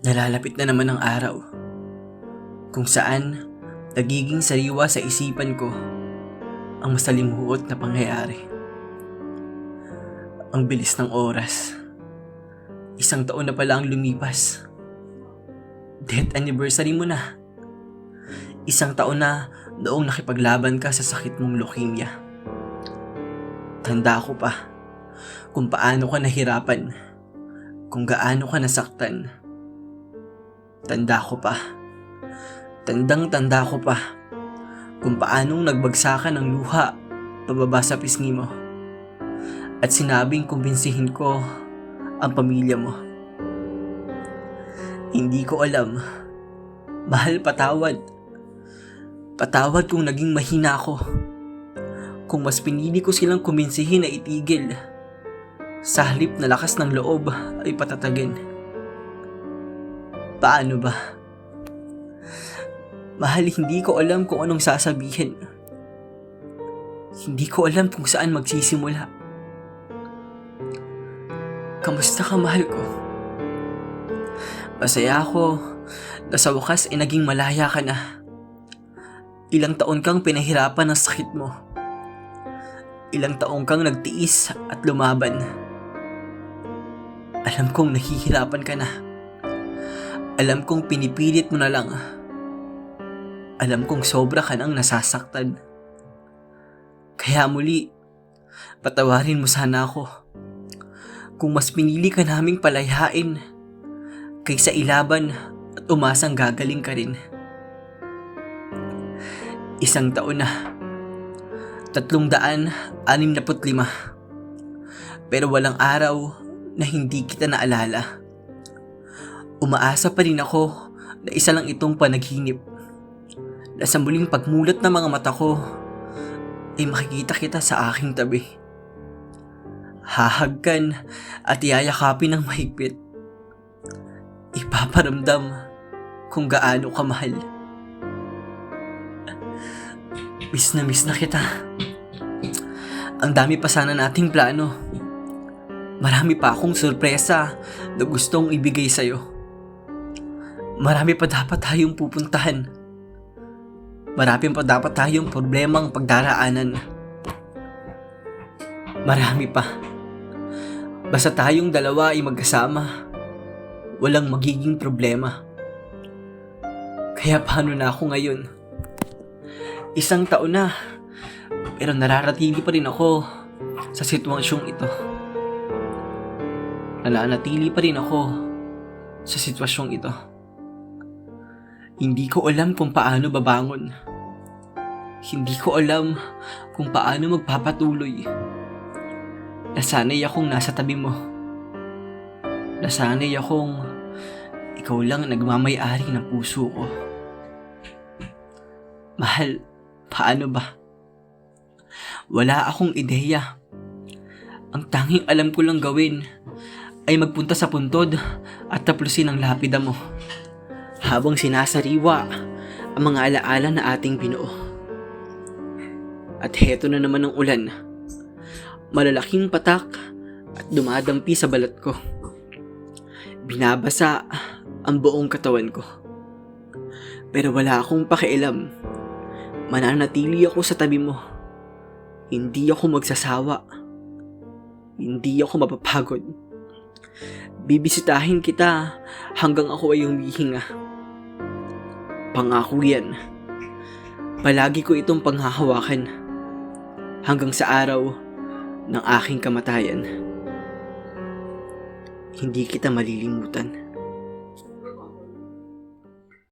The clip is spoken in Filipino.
Nalalapit na naman ang araw kung saan nagiging sariwa sa isipan ko ang masalimuot na pangyayari. Ang bilis ng oras. Isang taon na pala ang lumipas. Death anniversary mo na. Isang taon na noong nakipaglaban ka sa sakit mong leukemia. Tanda ko pa kung paano ka nahirapan, kung gaano ka nasaktan. Tanda ko pa. Tandang tanda ko pa kung paanong nagbagsakan ng luha pababa sa pisngi mo. At sinabing kumbinsihin ko ang pamilya mo. Hindi ko alam. Mahal patawad. Patawad kung naging mahina ako. Kung mas pinili ko silang kumbinsihin na itigil. Sa halip na lakas ng loob ay patatagin. Paano ba? Mahal, hindi ko alam kung anong sasabihin. Hindi ko alam kung saan magsisimula. Kamusta ka, mahal ko? Masaya ako na sa wakas ay naging malaya ka na. Ilang taon kang pinahirapan ng sakit mo. Ilang taon kang nagtiis at lumaban. Alam kong nahihirapan ka na. Alam kong pinipilit mo na lang. Alam kong sobra ka nang nasasaktan. Kaya muli, patawarin mo sana ako. Kung mas pinili ka naming palayain kaysa ilaban at umasang gagaling ka rin. Isang taon na. Tatlong daan, anim na lima. Pero walang araw na hindi kita naalala. Umaasa pa rin ako na isa lang itong panaginip. Na sa muling pagmulat ng mga mata ko, ay makikita kita sa aking tabi. Hahagkan at iyayakapin ng mahigpit. Ipaparamdam kung gaano ka mahal. Miss na miss na kita. Ang dami pa sana nating plano. Marami pa akong sorpresa na gustong ibigay sa'yo. Marami pa dapat tayong pupuntahan. Marami pa dapat tayong problemang pagdaraanan. Marami pa. Basta tayong dalawa ay magkasama, walang magiging problema. Kaya paano na ako ngayon? Isang taon na, pero nararatili pa rin ako sa sitwasyong ito. Nananatili pa rin ako sa sitwasyong ito. Hindi ko alam kung paano babangon. Hindi ko alam kung paano magpapatuloy. Nasanay akong nasa tabi mo. Nasanay akong ikaw lang ang nagmamayari ng puso ko. Mahal, paano ba? Wala akong ideya. Ang tanging alam ko lang gawin ay magpunta sa puntod at taplusin ang lapida mo habang sinasariwa ang mga alaala na ating binuo. At heto na naman ang ulan. Malalaking patak at dumadampi sa balat ko. Binabasa ang buong katawan ko. Pero wala akong pakialam. Mananatili ako sa tabi mo. Hindi ako magsasawa. Hindi ako mapapagod. Bibisitahin kita hanggang ako ay humihinga. Pangako yan. Palagi ko itong panghahawakan hanggang sa araw ng aking kamatayan. Hindi kita malilimutan.